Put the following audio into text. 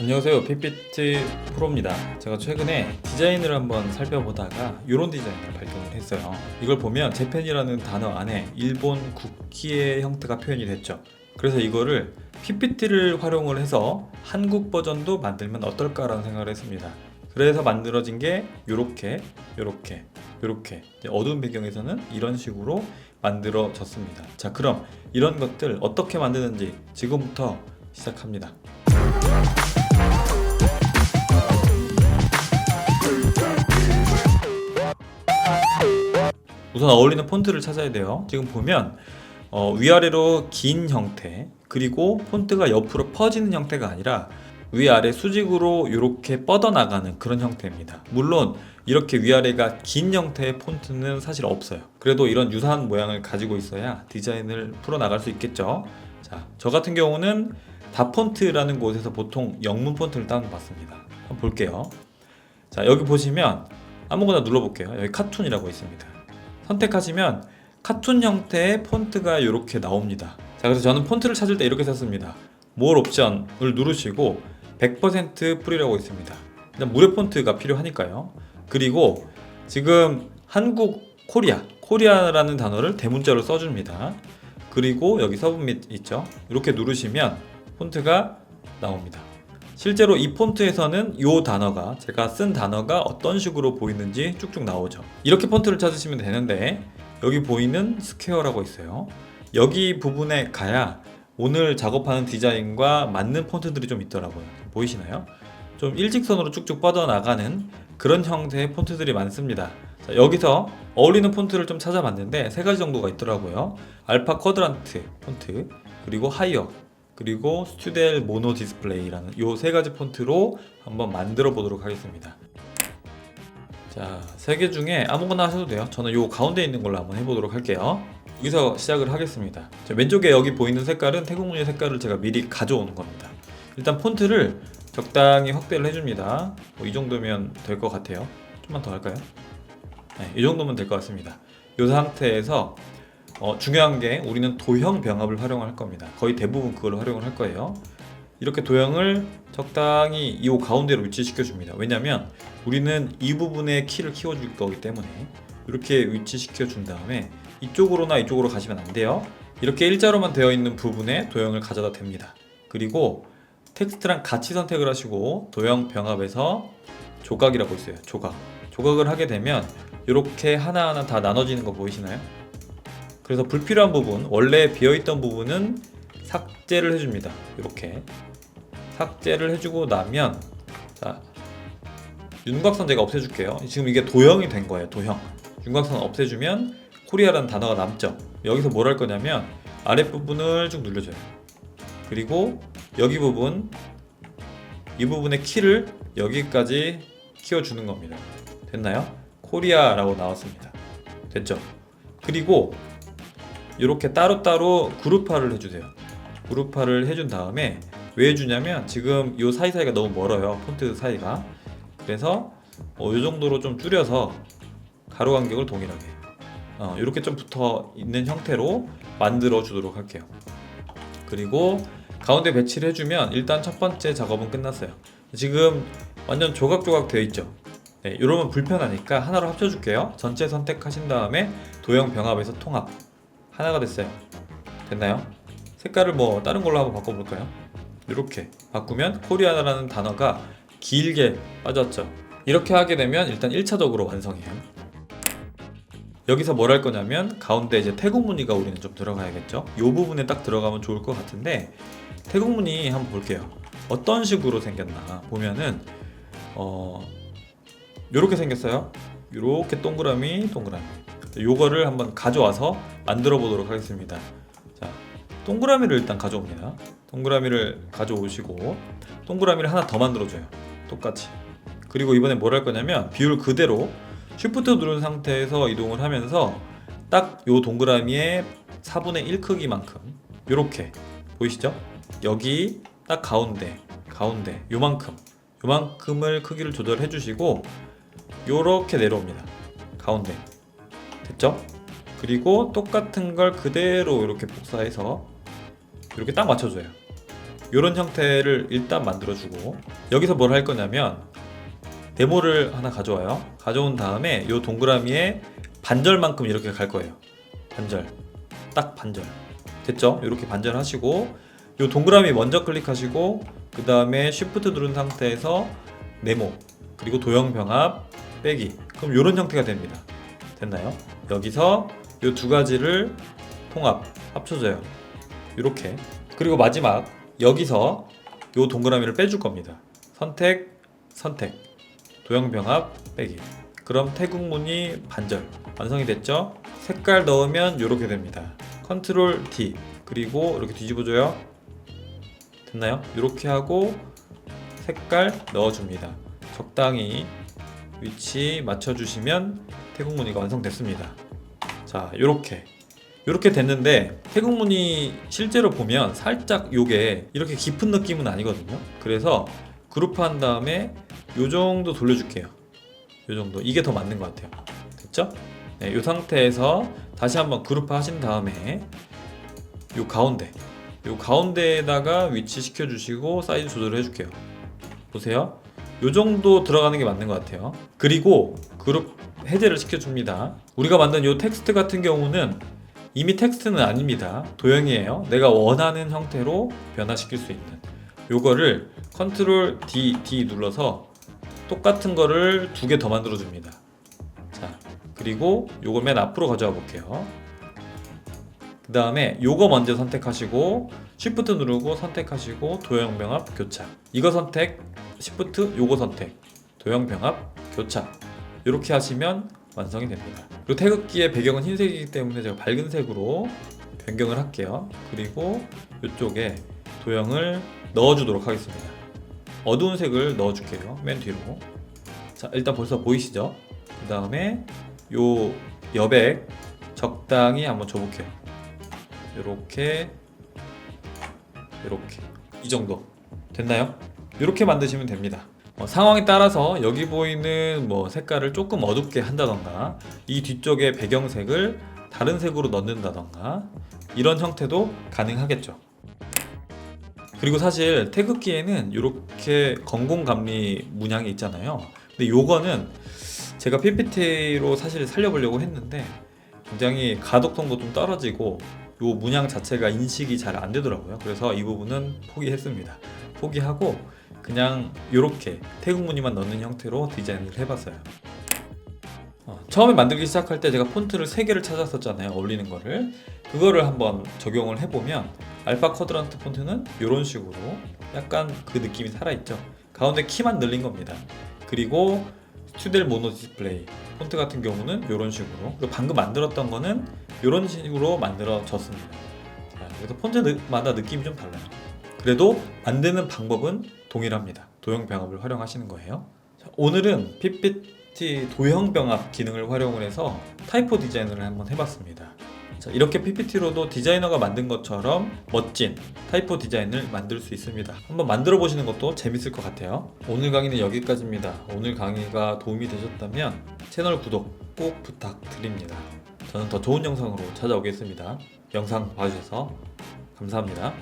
안녕하세요. PPT 프로입니다. 제가 최근에 디자인을 한번 살펴보다가 이런 디자인을 발견을 했어요. 이걸 보면 재팬이라는 단어 안에 일본 국기의 형태가 표현이 됐죠. 그래서 이거를 PPT를 활용을 해서 한국 버전도 만들면 어떨까라는 생각을 했습니다. 그래서 만들어진 게 요렇게 요렇게. 이제 어두운 배경에서는 이런 식으로 만들어졌습니다. 자 그럼 이런 것들 어떻게 만드는지 지금부터 시작합니다 우선 어울리는 폰트를 찾아야 돼요. 지금 보면 어, 위아래로 긴 형태 그리고 폰트가 옆으로 퍼지는 형태가 아니라 위아래 수직으로 이렇게 뻗어나가는 그런 형태입니다. 물론 이렇게 위아래가 긴 형태의 폰트는 사실 없어요. 그래도 이런 유사한 모양을 가지고 있어야 디자인을 풀어나갈 수 있겠죠. 자, 저 같은 경우는 다폰트라는 곳에서 보통 영문 폰트를 다운받습니다. 한번 볼게요. 자, 여기 보시면 아무거나 눌러볼게요. 여기 카툰이라고 있습니다. 선택하시면 카툰 형태의 폰트가 이렇게 나옵니다. 자, 그래서 저는 폰트를 찾을 때 이렇게 썼습니다. More 옵션을 누르시고 100% 풀이라고 있습니다. 일단 무료 폰트가 필요하니까요. 그리고 지금 한국 코리아, 코리아라는 단어를 대문자로 써줍니다. 그리고 여기 서브밋 있죠. 이렇게 누르시면 폰트가 나옵니다. 실제로 이 폰트에서는 이 단어가 제가 쓴 단어가 어떤 식으로 보이는지 쭉쭉 나오죠. 이렇게 폰트를 찾으시면 되는데 여기 보이는 스퀘어라고 있어요. 여기 부분에 가야 오늘 작업하는 디자인과 맞는 폰트들이 좀 있더라고요. 보이시나요? 좀 일직선으로 쭉쭉 뻗어나가는 그런 형태의 폰트들이 많습니다. 자, 여기서 어울리는 폰트를 좀 찾아봤는데 세 가지 정도가 있더라고요. 알파 쿼드란트 폰트, 그리고 하이어, 그리고 스튜델 모노 디스플레이라는 요세 가지 폰트로 한번 만들어 보도록 하겠습니다. 자, 세 개 중에 아무거나 하셔도 돼요. 저는 요 가운데 있는 걸로 한번 해보도록 할게요. 여기서 시작을 하겠습니다. 자, 왼쪽에 여기 보이는 색깔은 태국무늬 색깔을 제가 미리 가져오는 겁니다. 일단 폰트를 적당히 확대를 해줍니다. 뭐 이 정도면 될 것 같아요. 좀만 더 할까요? 네, 이 정도면 될 것 같습니다. 이 상태에서 어, 중요한 게 우리는 도형 병합을 활용할 겁니다. 거의 대부분 그걸 활용을 할 거예요. 이렇게 도형을 적당히 이 가운데로 위치시켜 줍니다. 왜냐면 우리는 이 부분에 키를 키워줄 거기 때문에 이렇게 위치시켜 준 다음에 이쪽으로나 이쪽으로 가시면 안 돼요. 이렇게 일자로만 되어 있는 부분에 도형을 가져다 댑니다. 그리고 텍스트랑 같이 선택을 하시고 도형 병합에서 조각이라고 있어요. 조각. 조각을 하게 되면 이렇게 하나하나 다 나눠지는 거 보이시나요? 그래서 불필요한 부분, 원래 비어있던 부분은 삭제를 해줍니다. 이렇게 삭제를 해주고 나면 자 윤곽선 제가 없애줄게요. 지금 이게 도형이 된 거예요. 도형. 윤곽선 없애주면 코리아라는 단어가 남죠. 여기서 뭘 할 거냐면 아랫 부분을 쭉 눌러줘요. 그리고 여기 부분 이 부분의 키를 여기까지 키워주는 겁니다. 됐나요? 코리아라고 나왔습니다. 됐죠? 그리고 이렇게 따로따로 그룹화를 해주세요. 그룹화를 해준 다음에 왜 해주냐면 지금 이 사이사이가 너무 멀어요. 폰트 사이가. 그래서 어, 이 정도로 좀 줄여서 가로 간격을 동일하게 어, 이렇게 좀 붙어 있는 형태로 만들어 주도록 할게요. 그리고 가운데 배치를 해주면 일단 첫 번째 작업은 끝났어요. 지금 완전 조각조각 되어 있죠. 네, 이러면 불편하니까 하나로 합쳐줄게요. 전체 선택하신 다음에 도형 병합에서 통합 하나가 됐어요. 됐나요? 색깔을 뭐 다른 걸로 한번 바꿔볼까요? 이렇게 바꾸면 코리아라는 단어가 길게 빠졌죠. 이렇게 하게 되면 일단 1차적으로 완성해요. 여기서 뭘 할 거냐면 가운데 이제 태국 무늬가 우리는 좀 들어가야겠죠. 이 부분에 딱 들어가면 좋을 것 같은데 태국 무늬 한번 볼게요. 어떤 식으로 생겼나 보면은 어 요렇게 생겼어요. 요렇게 동그라미 동그라미. 요거를 한번 가져와서 만들어 보도록 하겠습니다. 자, 동그라미를 일단 가져옵니다. 동그라미를 가져오시고 동그라미를 하나 더 만들어 줘요. 똑같이. 그리고 이번에 뭘 할 거냐면 비율 그대로 쉬프트 누른 상태에서 이동을 하면서 딱 요 동그라미의 4분의 1 크기만큼 요렇게 보이시죠? 여기 딱 가운데 가운데 요만큼 요만큼을 크기를 조절해 주시고 요렇게 내려옵니다. 가운데 됐죠? 그리고 똑같은 걸 그대로 이렇게 복사해서 이렇게 딱 맞춰줘요. 이런 형태를 일단 만들어주고 여기서 뭘 할 거냐면 네모를 하나 가져와요. 가져온 다음에 이 동그라미에 반절만큼 이렇게 갈 거예요. 반절, 딱 반절. 됐죠? 이렇게 반절하시고 이 동그라미 먼저 클릭하시고 그 다음에 Shift 누른 상태에서 네모 그리고 도형 병합 빼기 그럼 이런 형태가 됩니다. 됐나요? 여기서 이 두 가지를 통합 합쳐져요. 이렇게 그리고 마지막 여기서 이 동그라미를 빼줄 겁니다. 선택 선택 도형 병합 빼기 그럼 태국무늬 반절 완성이 됐죠? 색깔 넣으면 이렇게 됩니다. 컨트롤 D 그리고 이렇게 뒤집어줘요. 됐나요? 이렇게 하고 색깔 넣어줍니다. 적당히 위치 맞춰주시면 태국 무늬가 완성됐습니다. 자, 이렇게 이렇게 됐는데 태국 무늬 실제로 보면 살짝 요게 이렇게 깊은 느낌은 아니거든요. 그래서 그룹한 다음에 요 정도 돌려줄게요. 요 정도 이게 더 맞는 것 같아요. 됐죠? 네, 요 상태에서 다시 한번 그룹 하신 다음에 요 가운데 요 가운데에다가 위치 시켜 주시고 사이즈 조절을 해줄게요. 보세요. 요 정도 들어가는 게 맞는 것 같아요. 그리고 그룹 해제를 시켜줍니다. 우리가 만든 요 텍스트 같은 경우는 이미 텍스트는 아닙니다. 도형이에요. 내가 원하는 형태로 변화시킬 수 있는 요거를 컨트롤 D, D 눌러서 똑같은 거를 두 개 더 만들어 줍니다. 자, 그리고 요걸 맨 앞으로 가져와 볼게요. 그 다음에 요거 먼저 선택하시고 Shift 누르고 선택하시고 도형 병합 교차 이거 선택 Shift 요거 선택 도형 병합 교차 이렇게 하시면 완성이 됩니다. 그리고 태극기의 배경은 흰색이기 때문에 제가 밝은 색으로 변경을 할게요. 그리고 이쪽에 도형을 넣어주도록 하겠습니다. 어두운 색을 넣어줄게요. 맨 뒤로. 자 일단 벌써 보이시죠? 그 다음에 요 여백 적당히 한번 줘볼게요. 요렇게 요렇게. 이 정도. 됐나요? 이렇게 만드시면 됩니다. 어, 상황에 따라서 여기 보이는 뭐 색깔을 조금 어둡게 한다던가 이 뒤쪽에 배경색을 다른 색으로 넣는다던가 이런 형태도 가능하겠죠. 그리고 사실 태극기에는 이렇게 건공감리 문양이 있잖아요. 근데 요거는 제가 PPT로 사실 살려보려고 했는데 굉장히 가독성도 좀 떨어지고 요 문양 자체가 인식이 잘 안 되더라고요. 그래서 이 부분은 포기했습니다. 포기하고 그냥 이렇게 태국 무늬만 넣는 형태로 디자인을 해봤어요. 어, 처음에 만들기 시작할 때 제가 폰트를 3개를 찾았었잖아요. 어울리는 거를. 그거를 한번 적용을 해보면 알파 쿼드란트 폰트는 이런 식으로 약간 그 느낌이 살아있죠. 가운데 키만 늘린 겁니다. 그리고 스튜델 모노 디스플레이 폰트 같은 경우는 이런 식으로 그리고 방금 만들었던 거는 이런 식으로 만들어졌습니다. 자, 그래서 폰트마다 느낌이 좀 달라요. 그래도 만드는 방법은 동일합니다. 도형 병합을 활용하시는 거예요. 자, 오늘은 PPT 도형 병합 기능을 활용을 해서 타이포 디자인을 한번 해봤습니다. 자, 이렇게 PPT로도 디자이너가 만든 것처럼 멋진 타이포 디자인을 만들 수 있습니다. 한번 만들어 보시는 것도 재밌을 것 같아요. 오늘 강의는 여기까지입니다. 오늘 강의가 도움이 되셨다면 채널 구독 꼭 부탁드립니다. 저는 더 좋은 영상으로 찾아오겠습니다. 영상 봐주셔서 감사합니다.